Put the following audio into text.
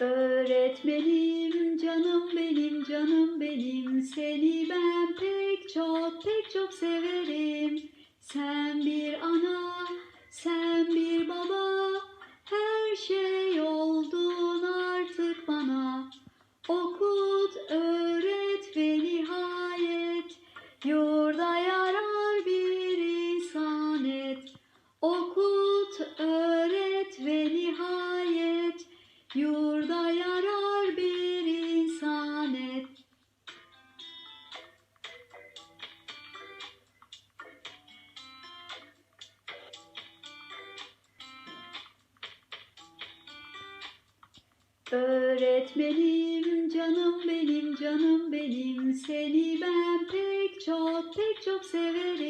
Öğretmenim canım benim canım benim seni ben pek çok pek çok severim. Öğretmenim canım benim canım benim seni ben pek çok pek çok severim.